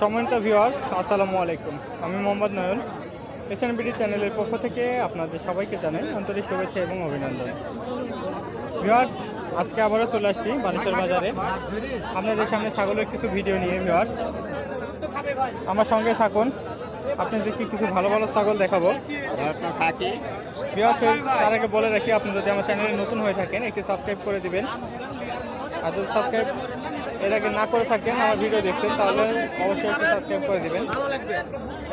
সম্মানিত ভিউয়ার্স আসসালামু আলাইকুম। আমি মোহাম্মদ নয়ন। বিডি চ্যানেলের পক্ষ থেকে আপনাদের সবাইকে জানাই আন্তরিক শুভেচ্ছা এবং অভিনন্দন। ভিউয়ার্স আজকে আবারও চলে আসছি বানেশ্বর বাজারে। আপনাদের সামনে ছাগলের কিছু ভিডিও নিয়ে ভিউয়ার্স আমার সঙ্গে থাকুন। আপনি আপনাদেরকে কিছু ভালো ভালো ছাগল দেখাবো? থাকি ভিউয়ার্স তার আগে বলে রাখি, আপনি যদি আমার চ্যানেলে নতুন হয়ে থাকেন, একটি সাবস্ক্রাইব করে দিবেন। আর যদি সাবস্ক্রাইব আগে না করে থাকেন আমার ভিডিও দেখছেন তাহলে অবশ্যই একটু সাবস্ক্রাইব করে দিবেন।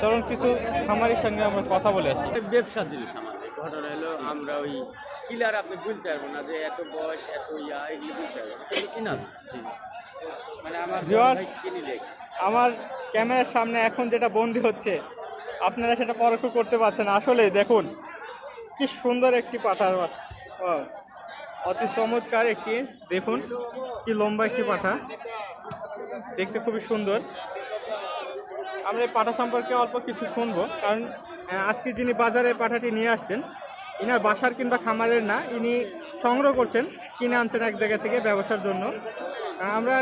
চলুন কিছু খামারির সঙ্গে আমরা কথা বলে আসি। ব্যবসার জিনিস আমাদের ঘটনা হলো আমরা ওই কিলার আপনি বুঝতে পারব না যে এত বয়স এত ইয়া এগুলো বুঝতে পারব না। কিনা মানে আমার আমার ক্যামেরার সামনে এখন যেটা বন্দি হচ্ছে আপনারা সেটা পরোক্ষ করতে পারছেন আসলে দেখুন কি সুন্দর একটি পাঠার বাচ্চা। অতি চমৎকার একটি, দেখুন কি লম্বা একটি পাঠা। দেখতে খুবই সুন্দর। আমরা এই পাঠা সম্পর্কে অল্প কিছু শুনব, কারণ আজকে যিনি বাজারে পাঠাটি নিয়ে আসছেন, ইনার বাসার কিংবা খামারের না, ইনি সংগ্রহ করছেন, কিনে আনছেন এক জায়গা থেকে ব্যবসার জন্য। আমরা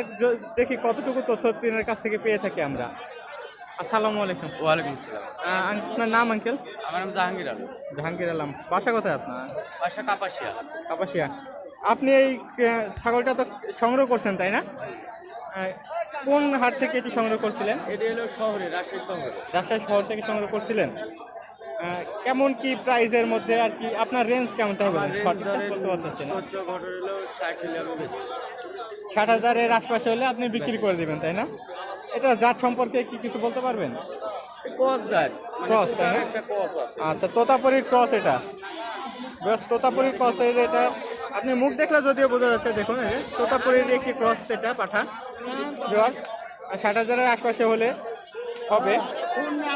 দেখি কতটুকু তথ্য তিনার কাছ থেকে পেয়ে থাকি আমরা। আসসালামু আলাইকুম। ওয়ালাইকুম সালাম আপনার নাম আঙ্কেল? আমার নাম জাহাঙ্গীর আলম। জাহাঙ্গীর আলম। বাসা কোথায় আপনার? বাসা কাপাসিয়া। কাপাসিয়া। আপনি এই ছাগলটা তো সংগ্রহ করছেন তাই না? কোন হাট থেকে এটি সংগ্রহ করছিলেন? এটা হলো শহরে রাজশাহী শহরে। রাজশাহী শহর থেকে সংগ্রহ করছিলেন। কেমন কি প্রাইজের মধ্যে আর কি আপনার রেঞ্জ কেমন হবে? ষাট হাজারের আশপাশে হলে আপনি বিক্রি করে দিবেন তাই না? এটা জাত সম্পর্কে কি কিছু বলতে পারবেন? একটা কস আছে। আচ্ছা তোতাপুরির ক্রস এটা। বেশ তোতাপুরির ক্রস এটা। আপনি মুখ দেখলে যদিও বোঝা যাচ্ছে দেখুন তোতাপুরির একটি ক্রস এটা পাঠা। জোয়ার ষাট হাজারের আশপাশে হলে হবে।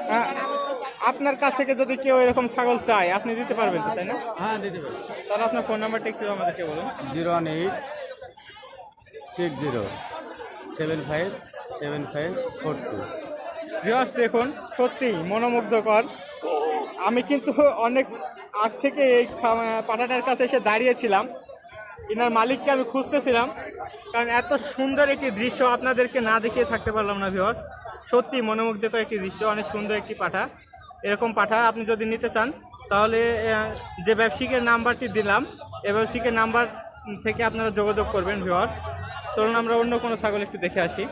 আহ, আপনার কাছ থেকে যদি কেউ এরকম ছাগল চায় আপনি দিতে পারবেন তো তাই না? হ্যাঁ দিতে পারবেন তাহলে আপনার ফোন নাম্বারটা একটু আমাদেরকে বলুন। Zero one eight six zero seven five seven five, four two. Viewers দেখুন সত্যি মনোমুগ্ধকর। আমি কিন্তু অনেক আগ থেকে এই পাটাটার কাছে এসে দাঁড়িয়েছিলাম। এনার মালিককে আমি খুঁজতেছিলাম। কারণ এত সুন্দর একটি দৃশ্য আপনাদেরকে না দেখিয়ে থাকতে পারলাম না ভিউয়ার্স সত্যি মনোমুগ্ধকর একটি দৃশ্য, অনেক সুন্দর একটি পাঠা। এরকম পাঠা আপনি যদি নিতে চান, তাহলে যে ব্যবসায়িকের নাম্বারটি দিলাম, এ ব্যবসায়িকের নাম্বার থেকে আপনারা যোগাযোগ করবেন ভিউয়ার্স চলুন, আমরা অন্য কোনো ছাগল একটু দেখে আসি।